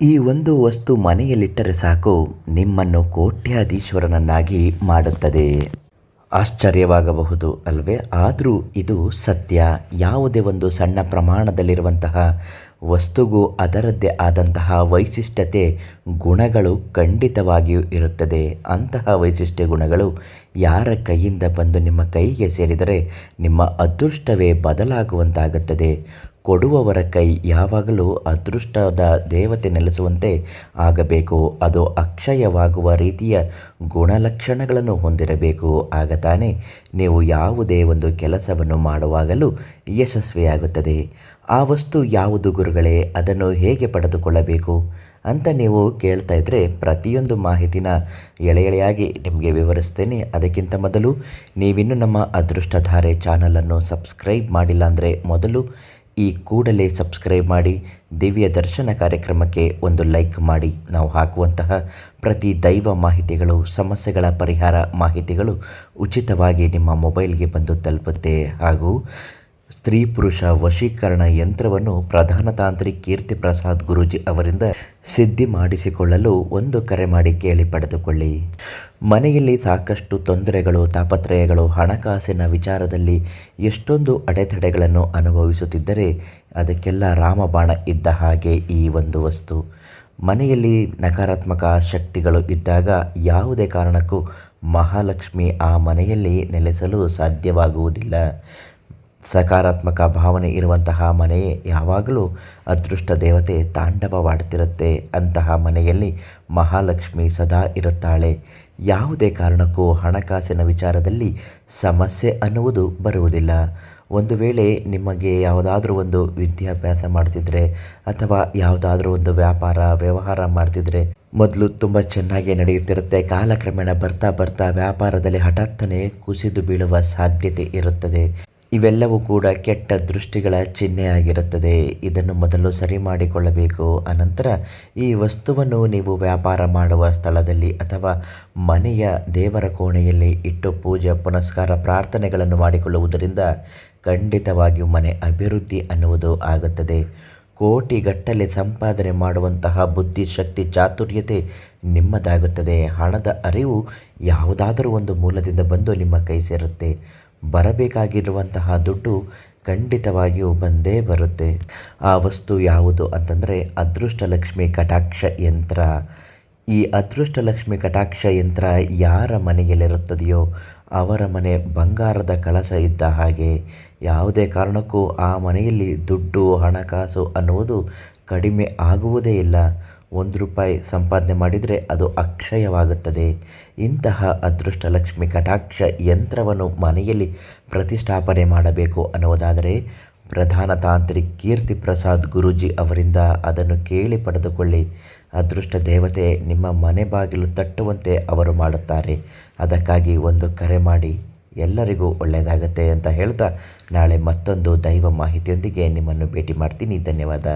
ಈ ಒಂದು ವಸ್ತು ಮನೆಯಲ್ಲಿಟ್ಟರೆ ಸಾಕು, ನಿಮ್ಮನ್ನು ಕೋಟ್ಯಾಧೀಶ್ವರನನ್ನಾಗಿ ಮಾಡುತ್ತದೆ. ಆಶ್ಚರ್ಯವಾಗಬಹುದು ಅಲ್ವೇ? ಆದರೂ ಇದು ಸತ್ಯ. ಯಾವುದೇ ಒಂದು ಸಣ್ಣ ಪ್ರಮಾಣದಲ್ಲಿರುವಂತಹ ವಸ್ತುಗೂ ಅದರದ್ದೇ ಆದಂತಹ ವೈಶಿಷ್ಟ್ಯತೆ ಗುಣಗಳು ಖಂಡಿತವಾಗಿಯೂ ಇರುತ್ತದೆ. ಅಂತಹ ವೈಶಿಷ್ಟ್ಯ ಗುಣಗಳು ಯಾರ ಕೈಯಿಂದ ಬಂದು ನಿಮ್ಮ ಕೈಗೆ ಸೇರಿದರೆ ನಿಮ್ಮ ಅದೃಷ್ಟವೇ ಬದಲಾಗುವಂತಾಗುತ್ತದೆ. ಕೊಡುವವರ ಕೈ ಯಾವಾಗಲೂ ಅದೃಷ್ಟದ ದೇವತೆ ನೆಲೆಸುವಂತೆ ಆಗಬೇಕು. ಅದು ಅಕ್ಷಯವಾಗುವ ರೀತಿಯ ಗುಣಲಕ್ಷಣಗಳನ್ನು ಹೊಂದಿರಬೇಕು. ಆಗ ತಾನೇ ನೀವು ಯಾವುದೇ ಒಂದು ಕೆಲಸವನ್ನು ಮಾಡುವಾಗಲೂ ಯಶಸ್ವಿಯಾಗುತ್ತದೆ. ಆ ವಸ್ತು ಯಾವುದು ಗುರುಗಳೇ? ಅದನ್ನು ಹೇಗೆ ಪಡೆದುಕೊಳ್ಳಬೇಕು? ಅಂತ ನೀವು ಕೇಳ್ತಾ ಇದ್ದರೆ ಪ್ರತಿಯೊಂದು ಮಾಹಿತಿನ ಎಳೆ ಎಳೆಯಾಗಿ ನಿಮಗೆ ವಿವರಿಸ್ತೇನೆ. ಅದಕ್ಕಿಂತ ಮೊದಲು ನೀವಿನ್ನು ನಮ್ಮ ಅದೃಷ್ಟಧಾರೆ ಚಾನಲನ್ನು ಸಬ್ಸ್ಕ್ರೈಬ್ ಮಾಡಿಲ್ಲ ಅಂದರೆ ಮೊದಲು ಈ ಕೂಡಲೇ ಸಬ್ಸ್ಕ್ರೈಬ್ ಮಾಡಿ, ದಿವ್ಯ ದರ್ಶನ ಕಾರ್ಯಕ್ರಮಕ್ಕೆ ಒಂದು ಲೈಕ್ ಮಾಡಿ. ನಾವು ಹಾಕುವಂತಹ ಪ್ರತಿ ದೈವ ಮಾಹಿತಿಗಳು, ಸಮಸ್ಯೆಗಳ ಪರಿಹಾರ ಮಾಹಿತಿಗಳು ಉಚಿತವಾಗಿ ನಿಮ್ಮ ಮೊಬೈಲ್ಗೆ ಬಂದು ತಲುಪುತ್ತೆ. ಹಾಗೂ ಸ್ತ್ರೀ ಪುರುಷ ವಶೀಕರಣ ಯಂತ್ರವನ್ನು ಪ್ರಧಾನ ತಾಂತ್ರಿ ಕೀರ್ತಿ ಪ್ರಸಾದ್ ಗುರೂಜಿ ಅವರಿಂದ ಸಿದ್ಧಿ ಮಾಡಿಸಿಕೊಳ್ಳಲು ಒಂದು ಕರೆ ಮಾಡಿ ಕೇಳಿ ಪಡೆದುಕೊಳ್ಳಿ. ಮನೆಯಲ್ಲಿ ಸಾಕಷ್ಟು ತೊಂದರೆಗಳು, ತಾಪತ್ರಯಗಳು, ಹಣಕಾಸಿನ ವಿಚಾರದಲ್ಲಿ ಎಷ್ಟೊಂದು ಅಡೆತಡೆಗಳನ್ನು ಅನುಭವಿಸುತ್ತಿದ್ದರೆ ಅದಕ್ಕೆಲ್ಲ ರಾಮಬಾಣ ಇದ್ದ ಹಾಗೆ ಈ ಒಂದು ವಸ್ತು. ಮನೆಯಲ್ಲಿ ನಕಾರಾತ್ಮಕ ಶಕ್ತಿಗಳು ಇದ್ದಾಗ ಯಾವುದೇ ಕಾರಣಕ್ಕೂ ಮಹಾಲಕ್ಷ್ಮಿ ಆ ಮನೆಯಲ್ಲಿ ನೆಲೆಸಲು ಸಾಧ್ಯವಾಗುವುದಿಲ್ಲ. ಸಕಾರಾತ್ಮಕ ಭಾವನೆ ಇರುವಂತಹ ಮನೆಯೇ ಯಾವಾಗಲೂ ಅದೃಷ್ಟ ದೇವತೆ ತಾಂಡವವಾಡ್ತಿರುತ್ತೆ. ಅಂತಹ ಮನೆಯಲ್ಲಿ ಮಹಾಲಕ್ಷ್ಮಿ ಸದಾ ಇರುತ್ತಾಳೆ. ಯಾವುದೇ ಕಾರಣಕ್ಕೂ ಹಣಕಾಸಿನ ವಿಚಾರದಲ್ಲಿ ಸಮಸ್ಯೆ ಅನ್ನುವುದು ಬರುವುದಿಲ್ಲ. ಒಂದು ವೇಳೆ ನಿಮಗೆ ಯಾವುದಾದ್ರೂ ಒಂದು ವಿದ್ಯಾಭ್ಯಾಸ ಮಾಡ್ತಿದ್ರೆ ಅಥವಾ ಯಾವುದಾದ್ರೂ ಒಂದು ವ್ಯಾಪಾರ, ವ್ಯವಹಾರ ಮಾಡ್ತಿದ್ರೆ ಮೊದಲು ತುಂಬ ಚೆನ್ನಾಗಿ ನಡೆಯುತ್ತಿರುತ್ತೆ. ಕಾಲಕ್ರಮೇಣ ಬರ್ತಾ ಬರ್ತಾ ವ್ಯಾಪಾರದಲ್ಲಿ ಹಠಾತ್ತನೆ ಕುಸಿದು ಬೀಳುವ ಸಾಧ್ಯತೆ ಇರುತ್ತದೆ. ಇವೆಲ್ಲವೂ ಕೂಡ ಕೆಟ್ಟ ದೃಷ್ಟಿಗಳ ಚಿಹ್ನೆಯಾಗಿರುತ್ತದೆ. ಇದನ್ನು ಮೊದಲು ಸರಿ ಮಾಡಿಕೊಳ್ಳಬೇಕು. ಅನಂತರ ಈ ವಸ್ತುವನ್ನು ನೀವು ವ್ಯಾಪಾರ ಮಾಡುವ ಸ್ಥಳದಲ್ಲಿ ಅಥವಾ ಮನೆಯ ದೇವರ ಕೋಣೆಯಲ್ಲಿ ಇಟ್ಟು ಪೂಜೆ, ಪುನಸ್ಕಾರ, ಪ್ರಾರ್ಥನೆಗಳನ್ನು ಮಾಡಿಕೊಳ್ಳುವುದರಿಂದ ಖಂಡಿತವಾಗಿಯೂ ಮನೆ ಅಭಿವೃದ್ಧಿ ಅನ್ನುವುದು ಆಗುತ್ತದೆ. ಕೋಟಿಗಟ್ಟಲೆ ಸಂಪಾದನೆ ಮಾಡುವಂತಹ ಬುದ್ಧಿಶಕ್ತಿ ಚಾತುರ್ಯತೆ ನಿಮ್ಮದಾಗುತ್ತದೆ. ಹಣದ ಅರಿವು ಯಾವುದಾದರೂ ಒಂದು ಮೂಲದಿಂದ ಬಂದು ನಿಮ್ಮ ಕೈ ಸೇರುತ್ತೆ. ಬರಬೇಕಾಗಿರುವಂತಹ ದುಡ್ಡು ಖಂಡಿತವಾಗಿಯೂ ಬಂದೇ ಬರುತ್ತೆ. ಆ ವಸ್ತು ಯಾವುದು ಅಂತಂದರೆ ಅದೃಷ್ಟಲಕ್ಷ್ಮಿ ಕಟಾಕ್ಷ ಯಂತ್ರ. ಈ ಅದೃಷ್ಟಲಕ್ಷ್ಮಿ ಕಟಾಕ್ಷ ಯಂತ್ರ ಯಾರ ಮನೆಯಲ್ಲಿರುತ್ತದೆಯೋ ಅವರ ಮನೆ ಬಂಗಾರದ ಕಳಸ ಇದ್ದ ಹಾಗೆ ಯಾವುದೇ ಕಾರಣಕ್ಕೂ ಆ ಮನೆಯಲ್ಲಿ ದುಡ್ಡು, ಹಣಕಾಸು ಅನ್ನುವುದು ಕಡಿಮೆ ಆಗುವುದೇ ಇಲ್ಲ. ಒಂದು ರೂಪಾಯಿ ಸಂಪಾದನೆ ಮಾಡಿದರೆ ಅದು ಅಕ್ಷಯವಾಗುತ್ತದೆ. ಇಂತಹ ಅದೃಷ್ಟ ಲಕ್ಷ್ಮಿ ಕಟಾಕ್ಷ ಯಂತ್ರವನ್ನು ಮನೆಯಲ್ಲಿ ಪ್ರತಿಷ್ಠಾಪನೆ ಮಾಡಬೇಕು ಅನ್ನುವುದಾದರೆ ಪ್ರಧಾನ ತಾಂತ್ರಿ ಕೀರ್ತಿ ಪ್ರಸಾದ್ ಗುರೂಜಿ ಅವರಿಂದ ಅದನ್ನು ಕೇಳಿ ಪಡೆದುಕೊಳ್ಳಿ. ಅದೃಷ್ಟ ದೇವತೆ ನಿಮ್ಮ ಮನೆ ಬಾಗಿಲು ತಟ್ಟುವಂತೆ ಅವರು ಮಾಡುತ್ತಾರೆ. ಅದಕ್ಕಾಗಿ ಒಂದು ಕರೆ ಮಾಡಿ, ಎಲ್ಲರಿಗೂ ಒಳ್ಳೆಯದಾಗತ್ತೆ ಅಂತ ಹೇಳ್ತಾ ನಾಳೆ ಮತ್ತೊಂದು ದೈವ ಮಾಹಿತಿಯೊಂದಿಗೆ ನಿಮ್ಮನ್ನು ಭೇಟಿ ಮಾಡ್ತೀನಿ. ಧನ್ಯವಾದ.